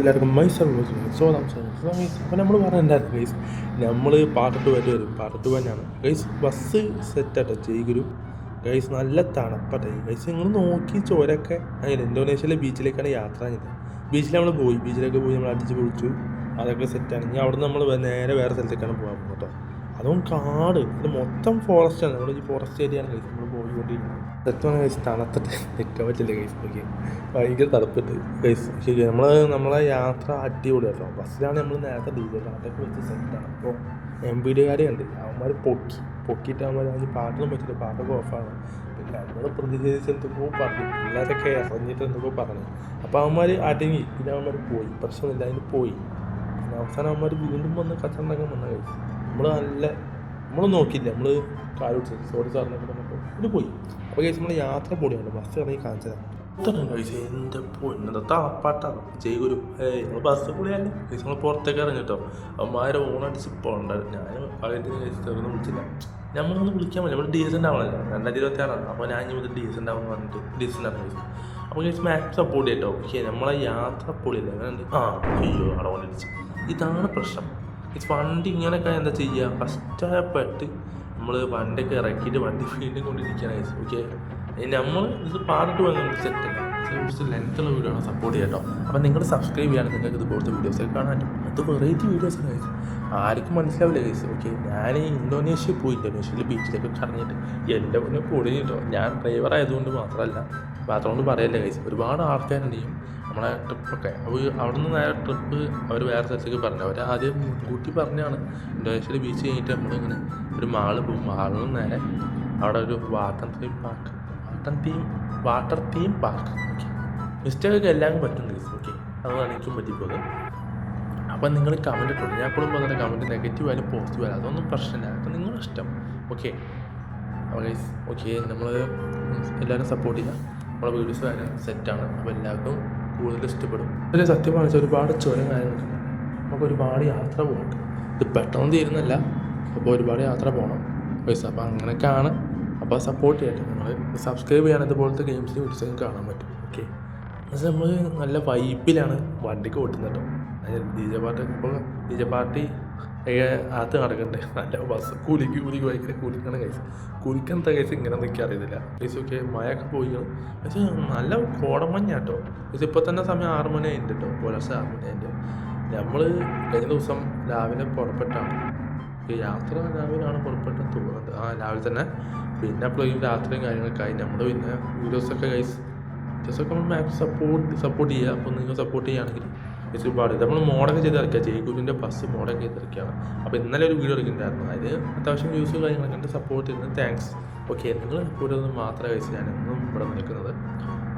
എല്ലാവർക്കും മൈസൂർ സോ അപ്പോൾ നമ്മൾ പറഞ്ഞിട്ടുണ്ടായിരുന്നു ഗൈസ് നമ്മൾ പാർട്ട് വരെ വരും. പാർട്ട് ടു തന്നെയാണ് ഗൈസ് ബസ് സെറ്റാട്ടോ ചെയ്തൊരു ഗൈസ് നല്ല തണുപ്പട്ടെ. ഗൈസ് നിങ്ങൾ നോക്കി ചോരൊക്കെ. അങ്ങനെ ഇന്തോനേഷ്യയിലെ ബീച്ചിലേക്കാണ് യാത്ര ചെയ്തത്. ബീച്ചിൽ നമ്മൾ പോയി. ബീച്ചിലൊക്കെ പോയി നമ്മൾ അടിച്ച് പൊളിച്ചു. അതൊക്കെ സെറ്റാണ് ഇനി അവിടെ നമ്മൾ നേരെ വേറെ സ്ഥലത്തേക്കാണ് പോകാൻ പോകുന്നത് കേട്ടോ. അതും കാട്. ഇത് മൊത്തം ഫോറസ്റ്റ് ആണ്. ഈ ഫോറസ്റ്റ് ഏരിയയാണ് കഴിച്ച് നമ്മൾ പോയിക്കൊണ്ടിരിക്കുന്നത്. സത്യമാണ് കഴിച്ച് തണുത്തിട്ട് നിൽക്കാൻ പറ്റില്ല കഴിച്ച് നോക്കി ഭയങ്കര തണുപ്പിട്ട് കഴിച്ച് ശരി നമ്മൾ നമ്മളെ യാത്ര അടിപൊളി കേട്ടോ. ബസ്സിലാണ് നമ്മൾ നേരത്തെ ഡീസൽ അതൊക്കെ വെച്ച് സെറ്റാണ് അപ്പോൾ എം പി ഡിക്കാരെ ഉണ്ട് അവന്മാർ പൊക്കി. പൊക്കിയിട്ട് അവന്മാർ അതിന് പാട്ടൊന്നും പറ്റില്ല. പാട്ടൊക്കെ ഓഫാണ് പിന്നെ നമ്മൾ പ്രതിഷേധിച്ച് എന്തൊക്കെയോ പറഞ്ഞു. പിള്ളേരൊക്കെ ഇറങ്ങിയിട്ട് എന്തൊക്കെയോ പറഞ്ഞു. അപ്പോൾ അവന്മാർ അടങ്ങി. പിന്നെ അവന്മാർ പോയി. പ്രശ്നമില്ല. അതിന് പോയി. പിന്നെ അവസാനം അവന്മാർ വീണ്ടും വന്ന് കച്ചറുണ്ടാക്കാൻ വന്ന കഴിച്ചു നമ്മൾ നല്ല നമ്മൾ നോക്കിയില്ല. നമ്മൾ കാൽ പിടിച്ചത് സോറി സാറിനെ പറഞ്ഞപ്പോൾ ഇത് പോയി. അപ്പോൾ കഴിച്ച് നമ്മൾ യാത്ര പൊടിയാണ് ബസ് ഇറങ്ങി കാണിച്ചതാണ് ഇത്രയും കഴിച്ച് എന്റെ പൊന്നത് തളപ്പാട്ടാണ് ജയഗുരു. ഏയ് നമ്മൾ ബസ് പൊളിയല്ലേ കഴിച്ച് നമ്മൾ പുറത്തേക്ക് ഇറങ്ങിട്ടോ. അമ്മമാരെ ഓണടിച്ച് പോകണ്ട. ഞാൻ പകരത്തിന് കഴിച്ച് ചെറുന്ന് വിളിച്ചില്ല. നമ്മളൊന്ന് വിളിക്കാൻ പറ്റില്ല. നമ്മൾ ഡീസന്റ് ആവണല്ലോ രണ്ടായിരത്തി ഇരുപത്തി ആറാണ് അപ്പോൾ ഞാൻ ഇനി മുതൽ ഡീസന്റ് ആവുമെന്ന് പറഞ്ഞിട്ട് ഡീസന്റ് ആണ് കഴിച്ചു അപ്പോൾ കഴിച്ച് മാക്സ് സപ്പോർട്ട് ചെയ്യട്ടോ. ഓക്കെ നമ്മളെ യാത്ര പൊളിയല്ലേ? അങ്ങനെ ആ അയ്യോ അവിടെ ഓണടിച്ച് ഇതാണ് പ്രശ്നം. ഈ വണ്ടി ഇങ്ങനെയൊക്കെ എന്താ ചെയ്യുക കഷ്ടപ്പെട്ട് നമ്മൾ വണ്ടിയൊക്കെ ഇറക്കിയിട്ട് വണ്ടി വീണ്ടും കൊണ്ടിരിക്കുകയാണ് ഓക്കെ നമ്മൾ ഇത് പാടിട്ട് വന്ന സെറ്റല്ല കുറച്ച് ലെങ്ത്തുള്ള വീഡിയോ ആണ് സപ്പോർട്ട് ചെയ്യാം അപ്പം നിങ്ങൾ സബ്സ്ക്രൈബ് ചെയ്യാൻ നിങ്ങൾക്ക് ഇതുപോലത്തെ വീഡിയോസൊക്കെ കാണാൻ പറ്റും. അത് വെറൈറ്റി വീഡിയോസ് കഴിച്ചു ആർക്കും മനസ്സിലാവില്ല കഴിച്ചു ഓക്കെ ഞാൻ ഇന്തോനേഷ്യ പോയി. ഇന്തോനേഷ്യയിൽ ബീച്ചിലൊക്കെ കറങ്ങിയിട്ട് എന്റെ മുന്നേ പൊടിഞ്ഞിട്ടോ ഞാൻ ഡ്രൈവർ ആയതുകൊണ്ട് മാത്രമല്ല മാത്രം കൊണ്ട് പറയല്ലേ കഴിച്ചു ഒരുപാട് ആൾക്കാരുണ്ടെയും നമ്മളെ ട്രിപ്പൊക്കെ അപ്പോൾ അവിടെ നിന്ന് നേരെ ട്രിപ്പ് അവർ വേറെ സ്ഥലത്തേക്ക് പറഞ്ഞു. അവർ ആദ്യം കൂട്ടി പറഞ്ഞാണ്. ഇൻഡോനേഷ്യയിൽ ബീച്ച് കഴിഞ്ഞിട്ട് നമ്മളിങ്ങനെ ഒരു മാൾ പോകും മാളിൽ നിന്ന് നേരെ അവിടെ ഒരു water theme park water theme water theme park okay മിസ്റ്റേക്കൊക്കെ എല്ലാം പറ്റും ഓക്കെ അതാണ് എനിക്കും പറ്റിപ്പോയത്. അപ്പം നിങ്ങൾ കമന്റ് ഇട്ടോളൂ. ഞാൻ എപ്പോഴും പറഞ്ഞ കമന്റ് നെഗറ്റീവ് ആയാലും പോസിറ്റീവ് ആയാലും അതൊന്നും പ്രശ്നമില്ല. അപ്പം നിങ്ങളുടെ ഇഷ്ടം. ഓക്കെ ഓക്കെ നമ്മൾ എല്ലാവരും സപ്പോർട്ട് ചെയ്യുക. നമ്മളെ വീഡിയോസ് വരെ സെറ്റാണ് അപ്പോൾ എല്ലാവർക്കും കൂടുതൽ ഇഷ്ടപ്പെടും. അതിൽ സത്യം പറഞ്ഞാൽ ഒരുപാട് ചുരം കാര്യങ്ങളൊക്കെ ഉണ്ട്. നമുക്ക് ഒരുപാട് യാത്ര പോകുന്നുണ്ട് ഇത് പെട്ടെന്ന് തീരുന്നല്ല. അപ്പോൾ ഒരുപാട് യാത്ര പോകണം പൈസ അപ്പോൾ അങ്ങനെയൊക്കെയാണ്. അപ്പോൾ സപ്പോർട്ട് ചെയ്യട്ടെ. നിങ്ങൾ സബ്സ്ക്രൈബ് ചെയ്യാൻ ഇതുപോലത്തെ ഗെയിംസിന് വീഡിയോസ് കാണാൻ പറ്റും. ഓക്കെ പക്ഷെ നമ്മൾ നല്ല വൈബിലാണ് വണ്ടിക്ക് ഓട്ടുന്നത് കേട്ടോ. ഡി ജെ പാർട്ടി ഇപ്പോൾ ഡി ജെ പാർട്ടി അകത്ത് നടക്കണ്ടേ? നല്ല ബസ് കൂലിക്ക് കൂലിക്ക് ഭയങ്കര കൂലിക്കാണ് കഴിച്ച് കുലിക്കണത്തെ കഴിച്ച് ഇങ്ങനെ നിൽക്കാൻ അറിയത്തില്ല. പൈസ ഒക്കെ മഴയൊക്കെ പോയി. പക്ഷേ നല്ല കോടമഞ്ഞാട്ടോ പക്ഷേ ഇപ്പോൾ തന്നെ സമയം ആറ് മണി ആയിട്ട് കേട്ടോ പുലർച്ചെ ആറ് മണി ആയിട്ട് നമ്മൾ കഴിഞ്ഞ ദിവസം രാവിലെ പുറപ്പെട്ടാണ് യാത്ര രാവിലെയാണ് പുറപ്പെട്ടെന്ന് തോന്നുന്നത്. ആ രാവിലെ തന്നെ. പിന്നെ അപ്പോഴും രാത്രിയും കാര്യങ്ങളൊക്കെ ആയി. നമ്മൾ പിന്നെ വീഡിയോസൊക്കെ കൈസ് വീഡിയോസൊക്കെ നമ്മൾ മാക്സ് സപ്പോർട്ട് സപ്പോർട്ട് ചെയ്യുക അപ്പോൾ നിങ്ങൾ സപ്പോർട്ട് ചെയ്യുകയാണെങ്കിൽ ഒരുപാട്. നമ്മൾ മോഡൊക്കെ ചെയ്ത് ഇറക്കുക ജയ്ഗുരുവിന്റെ ബസ് മോഡൊക്കെ ചെയ്ത് ഇറക്കുകയാണ് അപ്പോൾ ഇന്നലെ ഒരു വീഡിയോ എടുക്കുന്നുണ്ടായിരുന്നു അതിൽ അത്യാവശ്യം വ്യൂസ് കാര്യങ്ങളൊക്കെ ഉണ്ട്. സപ്പോർട്ട് ചെയ്യുന്നത് താങ്ക്സ് ഓക്കെ നിങ്ങൾ സപ്പോർട്ട് ചെയ്തത് മാത്രമേ കഴിച്ച് ഞാൻ ഇവിടെ നിൽക്കുന്നത്.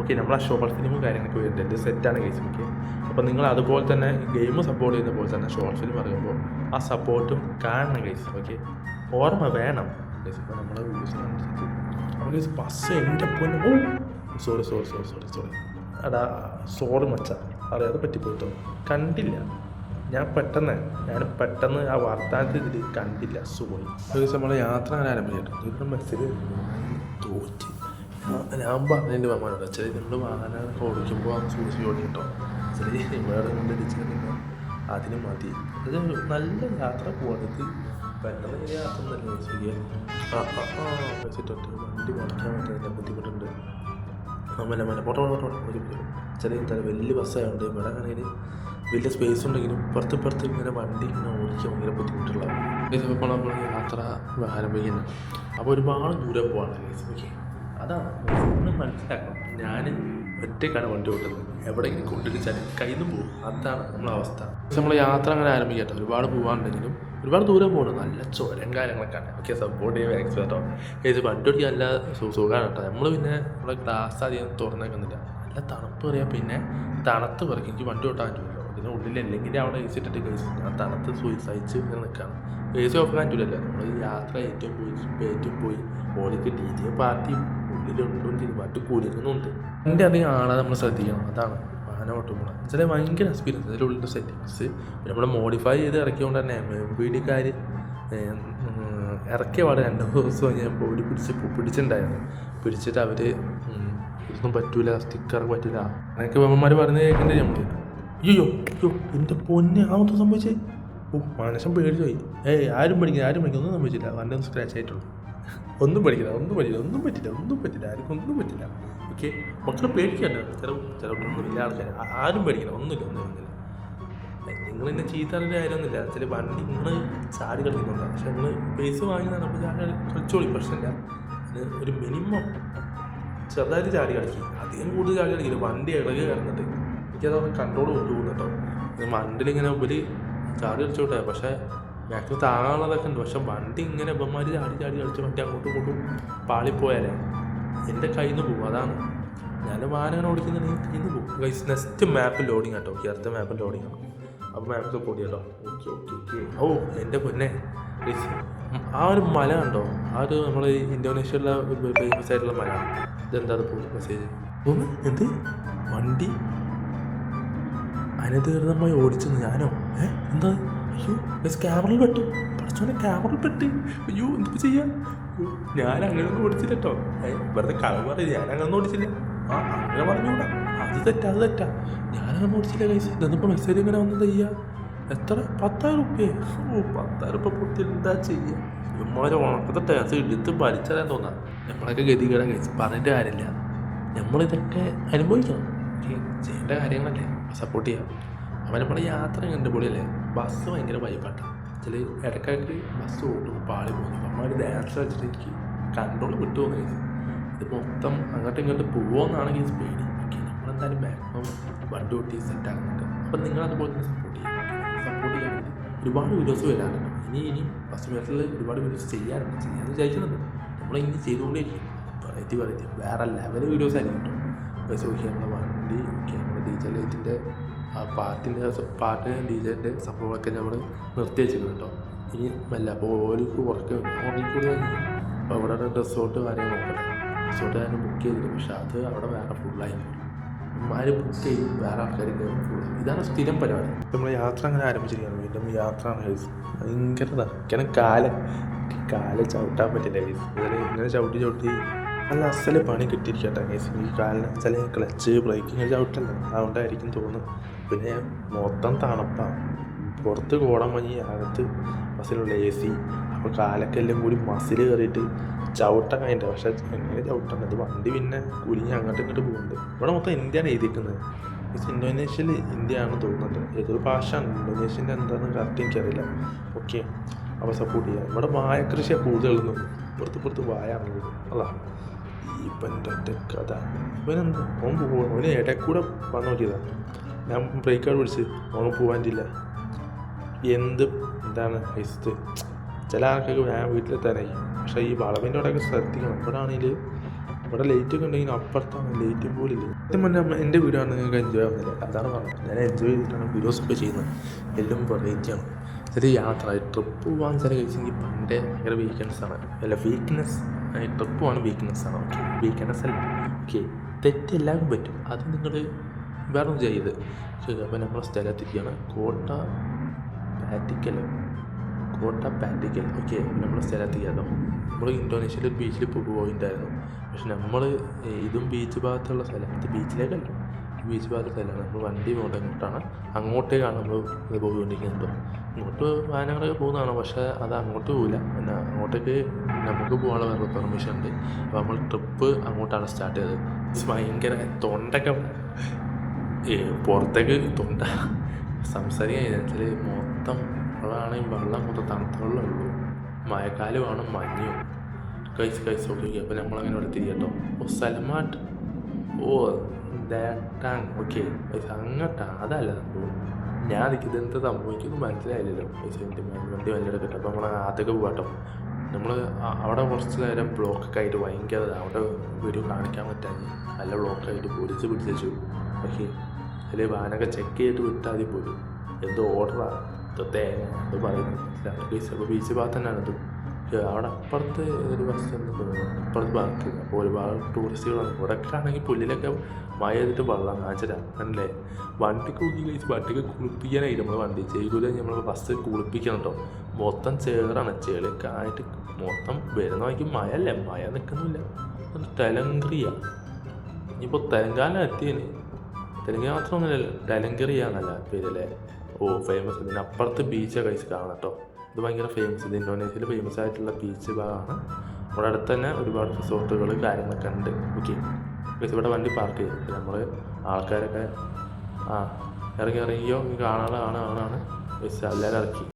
ഓക്കെ നമ്മൾ ആ ഷോർട്ട് ഫിലിമും കാര്യങ്ങളൊക്കെ വരുന്നുണ്ട്. സെറ്റാണ് കേസ് ഓക്കെ അപ്പോൾ നിങ്ങൾ അതുപോലെ തന്നെ ഗെയിം സപ്പോർട്ട് ചെയ്യുന്ന പോലെ തന്നെ ഷോർട്ട് ഫിലിം ഇറങ്ങുമ്പോൾ ആ സപ്പോർട്ടും കാണണം കേസ് ഓക്കെ ഓർമ്മ വേണം ഇപ്പോൾ വീഡിയോസ് അനുസരിച്ച്. അപ്പോൾ ബസ് എന്റെ ഓ sorry sorry sorry sorry sorry അടാ സോറി മച്ച. അറിയാതെ പറ്റിപ്പോയിട്ടോ? കണ്ടില്ല. ഞാൻ പെട്ടെന്ന് ഞാൻ പെട്ടെന്ന് ആ വർത്താനത്തിൽ ഇതിൽ കണ്ടില്ല. സുഖമായി. ഒരു ദിവസം നമ്മളെ യാത്ര അങ്ങനെ ആരംഭിച്ചിട്ടുണ്ട് ഇവിടെ തോറ്റ്. ഞാൻ- പറഞ്ഞതിന്റെ മമ്മനോട് ചെറിയ നമ്മൾ വാഹനമൊക്കെ ഓടിക്കുമ്പോൾ അത് സൂക്ഷിച്ച് ഓടിക്കട്ടോ. ചെറിയ വേറെ കൊണ്ടിടിച്ച് പിന്നെ അതിന് മതി. അത് നല്ല യാത്ര പോകുന്നത് പെട്ടെന്ന് ഇങ്ങനെ യാത്ര ഒന്നല്ല ശരിയാണ് ആ ആ ആ. വെച്ചിട്ടുണ്ട് വണ്ടി വളയ്ക്കാൻ പറ്റുന്നതിന്റെ ബുദ്ധിമുട്ടുണ്ട്. മല മല പോട്ടെ പോട്ടെ പോട്ടെ ഒരു ചെറിയ എന്താ വലിയ ബസ്സായതുകൊണ്ട് ഇവിടെ ആണെങ്കിൽ വലിയ സ്പേസ് ഉണ്ടെങ്കിലും പുറത്ത് പുറത്ത് ഇങ്ങനെ വണ്ടി ഇങ്ങനെ ഓടിക്കാൻ ഭയങ്കര ബുദ്ധിമുട്ടുള്ള ഇപ്പോൾ നമ്മൾ യാത്ര ആരംഭിക്കുന്നത് അപ്പോൾ ഒരുപാട് ദൂരം കേസ് ഓക്കെ അതാണ്. മനസ്സിലാക്കണം. ഞാൻ ഒറ്റക്കാണ് വണ്ടി ഓട്ടുന്നത്. എവിടെയെങ്കിലും കൊണ്ടിരിച്ചാൽ കയ്യിൽ നിന്ന് പോകും. അതാണ് നമ്മളെ അവസ്ഥ. പക്ഷെ നമ്മൾ യാത്ര അങ്ങനെ ആരംഭിക്കട്ടെ. ഒരുപാട് പോകാനുണ്ടെങ്കിലും ഒരുപാട് ദൂരം പോകണം. നല്ല ചുരം കാര്യങ്ങളൊക്കെയാണ്. ഓക്കെ സപ്പോർട്ട് ചെയ്യാൻ എക്സ്പെർട്ടോ ഇത് വണ്ടി ഓടിക്കാൻ നല്ല സുഖമാണ് കേട്ടോ. നമ്മൾ പിന്നെ നമ്മുടെ ഗ്ലാസ് അധികം തുറന്നേക്കുന്നില്ല. നല്ല തണുപ്പ് പറയാം. പിന്നെ തണുത്ത് പറയും. എനിക്ക് വണ്ടി ഓട്ടാൻ പറ്റില്ല അതിന് ഉള്ളിൽ അല്ലെങ്കിൽ അവിടെ എ സി ഇട്ടിട്ട് കഴിച്ചു ഞാൻ തണുത്ത് സഹിച്ച് ഇങ്ങനെ നിൽക്കുകയാണ് എ സി ഓഫ് ആക്കാൻ പറ്റില്ലല്ലോ നമ്മൾ യാത്ര ഏറ്റവും പോയി ഏറ്റവും പോയി. ഓടിക്ക് ഡി ജെ പാർട്ടി ചെയ്ത് മറ്റു കൂലിക്കുന്നുണ്ട് എന്റെ അധികം ആളെ നമ്മൾ ശ്രദ്ധിക്കണം അതാണ് വാഹനം ഓട്ടുമ്പോൾ. ചില ഭയങ്കര എക്സ്പീരിയൻസ് അതിലുള്ള സെറ്റിങ്സ് നമ്മൾ മോഡിഫൈ ചെയ്ത് ഇറക്കിയതുകൊണ്ട് തന്നെ എം ബി ഡിക്കാർ ഇറക്കിയ പാടെ രണ്ട് ദിവസം ഞാൻ ബോഡി പിടിച്ച് പിടിച്ചിട്ടുണ്ടായിരുന്നു. പിടിച്ചിട്ട് അവർ ഇതൊന്നും പറ്റൂല സ്റ്റിക്കർ പറ്റില്ല അങ്ങനെയൊക്കെ അമ്മമാർ പറഞ്ഞ് കേൾക്കേണ്ടത് നമ്മൾ അയ്യോ അയ്യോ എന്റെ പൊന്നെ ആമത്ത് സംഭവിച്ചേ. ഓ മനുഷ്യൻ പേടിച്ചു പോയി. ഏയ് ആരും പഠിക്കില്ല ആരും പഠിക്കില്ല ഒന്നും സംഭവിച്ചില്ല. വണ്ടി ഒന്ന് സ്ക്രാച്ച് ആയിട്ടുള്ളൂ. ഒന്നും പഠിക്കില്ല ഒന്നും പഠിക്കില്ല ഒന്നും പറ്റില്ല ഒന്നും പറ്റില്ല ആർക്കും ഒന്നും പറ്റില്ല. ഓക്കെ മക്കളെ പേടിക്കണ്ട. ചില ചില കുട്ടികളൊന്നും വലിയ ആൾക്കാർ ആരും പഠിക്കില്ല ഒന്നുമില്ല ഒന്നും ഒന്നുമില്ല. നിങ്ങൾ എന്നെ ചീത്താറിന്റെ കാര്യമൊന്നുമില്ല. ചില വണ്ടി നിങ്ങൾ ചാടി കളിക്കുന്നുണ്ട് പക്ഷെ നിങ്ങൾ പൈസ വാങ്ങി നടക്കുമ്പോൾ ചാടി കളിച്ചോളി പ്രശ്നമില്ല. ഒരു മിനിമം ചെറുതായിട്ട് ചാടി കളിക്കും. അധികം കൂടുതൽ ചാടി കളിക്കില്ല. വണ്ടി ഇളകി കിടന്നിട്ട്. എനിക്കത് അവിടെ കൺട്രോൾ കൊണ്ടുപോകുന്നു കേട്ടോ. വണ്ടിയിലിങ്ങനെ ഉപരി ചാടി കളിച്ചോട്ടെ. പക്ഷേ മാക്സിമം താങ്ങാനുള്ളതൊക്കെ ഉണ്ട്. പക്ഷെ വണ്ടി ഇങ്ങനെ ഇവന്മാർ ചാടി ചാടി കളിച്ച് മറ്റേ അങ്ങോട്ടും ഇങ്ങോട്ടും പാളിപ്പോയാലേ എന്റെ കയ്യിൽ നിന്ന് പോകും അതാണ്. ഞാൻ വാനങ്ങനെ ഓടിക്കുന്നത് എനിക്ക് കയ്യിൽ നിന്ന് പോകും ഗൈസ് നെക്സ്റ്റ് മാപ്പ് ലോഡിങ് കേട്ടോ ഓക്കെ അടുത്ത മാപ്പ് ലോഡിങ് ആണ്. അപ്പോൾ മാപ്പ് സപ്പോർട്ട് കേട്ടോ ഓക്കെ ഓക്കെ ഓക്കെ ഓ എന്റെ പൊന്നെ. ഗൈസ് ആ ഒരു മല കണ്ടോ? ആ ഒരു നമ്മൾ ഇന്തോനേഷ്യയിലുള്ള ഒരു ഫേമസ് ആയിട്ടുള്ള മല ഇതെന്താ അത് മെസ്സേജ് എന്ത്? വണ്ടി? അനധികൃതമായി ഓടിച്ചെന്ന് ഞാനോ? ഏ? എന്താ? അയ്യോ ബസ് ക്യാമറയിൽ പെട്ടു. പഠിച്ചോനെ ക്യാമറയിൽ പെട്ട്. അയ്യോ എന്തൊക്കെ ചെയ്യാം? ഞാൻ അങ്ങനെ ഒന്നും ഓടിച്ചില്ല കേട്ടോ വെറുതെ കളവ് പറയും ഞാൻ അങ്ങനെ ഒന്നും ഓടിച്ചില്ല. ആ അങ്ങനെ പറഞ്ഞുകൂടാ. അത് തെറ്റാ അത് തെറ്റാ. ഞാനങ്ങനെ ഓടിച്ചില്ല കൈസ് ഇതെന്നിപ്പോൾ മെസ്സേജ് ഇങ്ങനെ വന്നത് ചെയ്യാ എത്ര? പത്തായിരം റുപ്യ ഓ പത്തായിരം റുപ്യ പൊട്ടി എന്താ ചെയ്യുക ഇമ്മാരെ ഉണക്കത്തെ ടേസ് എടുത്ത് ഭരിച്ചാലേ തോന്നാം. നമ്മളൊക്കെ ഗതികേടാ കഴിച്ച് പറഞ്ഞിട്ട് കാര്യമില്ല. നമ്മളിതൊക്കെ അനുഭവിക്കണം? ചെയ്യേണ്ട കാര്യങ്ങളല്ലേ? സപ്പോർട്ട് ചെയ്യാം. നമ്മളെ യാത്ര കണ്ട് പൊളിയല്ലേ? ബസ് ഭയങ്കര വൈബാട്ടാണ് ചില ഇടക്കായിട്ട് ബസ് ഓടും പാളി പോകുന്നു അപ്പം ഒരു ഡാൻസ് വെച്ചിട്ട് എനിക്ക് കൺട്രോൾ വിട്ടു ചോദിച്ചു ഇത് മൊത്തം അങ്ങോട്ടും ഇങ്ങോട്ടും പോകുമെന്നാണെങ്കിൽ പേടി. ഓക്കെ നമ്മളെന്തായാലും മാക്സിമം വണ്ടി ഓട്ടി സെറ്റ് ആകുന്നുണ്ട് അപ്പം നിങ്ങളതുപോലെ തന്നെ സപ്പോർട്ട് ചെയ്യാം. സപ്പോർട്ട് ചെയ്യാൻ ഒരുപാട് വീഡിയോസ് വരാനുണ്ട് ഇനി ഇനി ഫസ്റ്റ് മേഖലയിൽ ഒരുപാട് വീഡിയോസ് ചെയ്യാറുണ്ട്. ചെയ്യാന്ന് വിചാരിക്കുന്നുണ്ട് നമ്മൾ ഇനി ചെയ്തുകൊണ്ടേയിരിക്കും. വെറൈറ്റി വെറൈറ്റി വേറെ ലെവൽ വീഡിയോസ് ആയിരിക്കും കേട്ടോ പൈസ നോക്കി നമ്മുടെ വണ്ടി ഓക്കെ നമ്മുടെ ഡി ജെ ലൈറ്റിന്റെ ആ പാട്ടിന്റെ പാട്ടിന്റെ ഡി ജെന്റെ സംഭവമൊക്കെ നമ്മൾ നിർത്തി വെച്ചിട്ടുണ്ട് കേട്ടോ. ഇനി വല്ല അപ്പോൾ ഓർക്ക് ഉറക്കം ഉറങ്ങിക്കൂടി അപ്പോൾ അവിടെ റിസോർട്ട് കാര്യം നോക്കട്ടെ. റിസോർട്ട് കാര്യം ബുക്ക് ചെയ്തിട്ട് പക്ഷേ അത് അവിടെ വേറെ ഫുള്ളായി ആര് ബുക്ക് ചെയ്യും വേറെ ആൾക്കാർ ഫുള്ളായി ഇതാണ് സ്ഥിരം പരിപാടി. നമ്മൾ യാത്ര അങ്ങനെ ആരംഭിച്ചിരിക്കുകയാണ്. വീണ്ടും യാത്ര ഗൈസ് ഭയങ്കര ഇതാണ് കാല. കാല ചവിട്ടാൻ പറ്റില്ല ഇങ്ങനെ ചവിട്ടി ചവിട്ടി നല്ല അസൽ പണി കിട്ടിയിരിക്കട്ടെ ഗൈസ് ഈ കാലിന് ചില ക്ലച്ച് ബ്രേക്കിങ് ചവിട്ടല്ല അതുകൊണ്ടായിരിക്കും തോന്നുന്നു. പിന്നെ മൊത്തം തണുപ്പാണ് പുറത്ത് കോടം മഞ്ഞി അകത്ത് ബസ്സിലുള്ള എ സി അപ്പോൾ കാലൊക്കെ എല്ലാം കൂടി മസിൽ കയറിയിട്ട് ചവിട്ടാൻ കഴിഞ്ഞിട്ട് പക്ഷെ എങ്ങനെ ചവിട്ടാൻ അത് വണ്ടി പിന്നെ കുലിഞ്ഞ് അങ്ങോട്ടും ഇങ്ങോട്ട് പോകുന്നുണ്ട്. ഇവിടെ മൊത്തം ഇന്ത്യയാണ് എഴുതിയിരിക്കുന്നത് മീൻസ് ഇന്തോനേഷ്യയിൽ ഇന്ത്യ ആണെന്ന് തോന്നുന്നുണ്ട്. ഏതൊരു ഭാഷയാണ് ഇന്തോനേഷ്യന്റെ എന്താണെന്ന് കറക്റ്റ് എനിക്കറിയില്ല. ഓക്കെ അപ്പോൾ സപ്പോർട്ട് ചെയ്യാം. ഇവിടെ വായ കൃഷിയാണ് കൂടുതലൊന്നും പുറത്ത് പുറത്ത് വായ ആണുള്ളത് അതാ ഇവന്റെ ഒറ്റ കഥ ഇവനെന്താ? ഓൻ പോവാ? അവന് ഇടക്കൂടെ വന്നു നോക്കിയതാണ് ഞാൻ ബ്രേക്ക് ഔട്ട് പിടിച്ച് ഓൻ പോകാനില്ല എന്ത് എന്താണ് ഹൈസ്റ്റ് ചില ആൾക്കാർക്ക് ഞാൻ വീട്ടിലെത്താനായി. പക്ഷേ ഈ വളവിന്റെ അവിടെയൊക്കെ ശ്രദ്ധിക്കണം. ഇവിടെ ആണെങ്കിൽ ഇവിടെ ലേറ്റ് ഒക്കെ ഉണ്ടെങ്കിൽ അപ്പുറത്താണ്. ലേറ്റ് പോലും ഇല്ല. മുന്നേ പറഞ്ഞാൽ എന്റെ വീടാണ് നിങ്ങൾക്ക് എൻജോയ് ആവുന്നില്ല. അതാണ് പറഞ്ഞത്. ഞാൻ എൻജോയ് ചെയ്തിട്ടാണ് വീഡിയോസ് ഒക്കെ ചെയ്യുന്നത്. എല്ലാം വെറൈറ്റിയാണ് ചില യാത്ര ട്രിപ്പ് പോകാൻ ചില കഴിച്ചെങ്കിൽ പണ്ടേ ഭയങ്കര വീക്കെൻഡ്സ് ആണ്. അല്ല വീക്ക്നെസ് ട്രിപ്പ് പോകാൻ വീക്ക്നെസ് ആണ്. ഓക്കെ വീക്കെൻഡ്സ് അല്ല. ഓക്കെ തെറ്റെല്ലാവർക്കും പറ്റും. അത് നിങ്ങൾ വേറെ ഒന്നും ചെയ്ത്. അപ്പോൾ നമ്മൾ സ്ഥലത്തിരിക്കുകയാണ് കോട്ട പാറ്റിക്കൽ കോട്ട പാറ്റിക്കൽ ഓക്കെ നമ്മൾ സ്ഥലത്തിരിക്കാമല്ലോ നമ്മൾ ഇന്തോനേഷ്യയിലെ ഒരു ബീച്ചിൽ പോയിട്ടുണ്ടായിരുന്നു പക്ഷെ നമ്മൾ ഇതും ബീച്ച് ഭാഗത്തുള്ള സ്ഥലം. ഇത് ബീച്ചിലേക്കല്ല ബീച്ച് ഭാഗത്തല്ലാണ് നമ്മൾ വണ്ടി പോകുന്നത് ഇങ്ങോട്ടാണ്. അങ്ങോട്ടേക്കാണ് നമ്മൾ ഇത് പോയിക്കൊണ്ടിരിക്കുന്നത്. ഇങ്ങോട്ട് വാഹനങ്ങളൊക്കെ പോകുന്നതാണ്. പക്ഷേ അത് അങ്ങോട്ട് പോകില്ല പിന്നെ അങ്ങോട്ടേക്ക് നമുക്ക് പോകാനുള്ള വേറെ പെർമിഷൻ ഉണ്ട്. അപ്പോൾ നമ്മൾ ട്രിപ്പ് അങ്ങോട്ടാണ് സ്റ്റാർട്ട് ചെയ്തത്. ഭയങ്കര തൊണ്ടൊക്കെ പുറത്തേക്ക് തൊണ്ട സംസാരിക്കാൻ വെച്ചാൽ മൊത്തം വെള്ളമാണെങ്കിൽ വെള്ളം മൊത്തം തണുത്ത വെള്ളമുള്ളൂ മഴക്കാലമാണ് മഞ്ഞും. കഴിച്ച് കഴിച്ച് നോക്കി അപ്പോൾ നമ്മളങ്ങനെ ഇവിടെ തിരികട്ടോ ഓ സലമാട്ട് ഓ ദേട്ടാങ് ഓക്കെ അങ്ങോട്ടാണ് അതല്ല സംഭവം ഞാൻ നിൽക്കുന്നത് എന്താ സംഭവിക്കുന്നു മനസ്സിലായില്ലല്ലോ പൈസ എന്റെ വണ്ടി വല്ലെടുക്കട്ടെ അപ്പോൾ നമ്മൾ അകത്തേക്ക് പോകാട്ടോ നമ്മൾ അവിടെ കുറച്ച് നേരം ബ്ലോക്കൊക്കെ ആയിട്ട് ഭയങ്കര അവിടെ വീഡിയോ കാണിക്കാൻ പറ്റാഞ്ഞ്. നല്ല ബ്ലോക്കായിട്ട് പോലീസ് പിടിച്ചു പക്ഷേ അതിൽ വാനൊക്കെ ചെക്ക് ചെയ്തിട്ട് വിട്ടാൽ മതി പോലും. എന്തോ ഓർഡറാണ് എന്തോ തേങ്ങ എന്തോ പറയുന്നു. ബീച്ച് ഭാഗത്ത് തന്നെയാണ് പക്ഷേ അവിടെ അപ്പുറത്ത് ഒരു ബസ് അപ്പുറത്ത് ബാക്കി. അപ്പോൾ ഒരുപാട് ടൂറിസ്റ്റുകളാണ് ഇവിടെയൊക്കെ ആണെങ്കിൽ പുല്ലിലൊക്കെ മഴ ചെയ്തിട്ട് വെള്ളം കാണിച്ചതാ അല്ലേ? വണ്ടിക്ക് നോക്കി കഴിച്ച് വണ്ടിക്ക് കുളിപ്പിക്കാനായിട്ട് നമ്മൾ വണ്ടി. ചെയ്യൂല നമ്മൾ ബസ് കുളിപ്പിക്കണം കേട്ടോ മൊത്തം ചേറാണ്. ചെളിയൊക്കെ ആയിട്ട് മൊത്തം വരുന്ന വഴിക്ക് മഴയല്ലേ? മഴ നിൽക്കുന്നില്ല. തെലങ്ക്രിയ. ഇനിയിപ്പോൾ തെലങ്കാന എത്തിയതിന് തെലുങ്ക് മാത്രമൊന്നുമില്ലല്ലോ. ഡലങ്കറിയാന്നല്ല പേരല്ലേ ഓ ഫേമസ് ഇതിന് അപ്പുറത്ത് കഴിച്ച് കാണാം കേട്ടോ ഇത് ഭയങ്കര ഫേമസ് ഇത് ഇൻഡോനേഷ്യയിൽ ഫേമസ് ആയിട്ടുള്ള ബീച്ച് ഭാഗമാണ്. അവിടെ അടുത്ത് തന്നെ ഒരുപാട് റിസോർട്ടുകൾ കാര്യങ്ങളൊക്കെ ഉണ്ട്. ഓക്കെ പ്ലീസ് ഇവിടെ വണ്ടി പാർക്ക് ചെയ്യും നമ്മൾ ആൾക്കാരൊക്കെ ആ ഇറങ്ങി ഇറങ്ങിയോ കാണാനാണ് ആണാണ് ഗൈസ് എല്ലാവരും ഇറക്കി.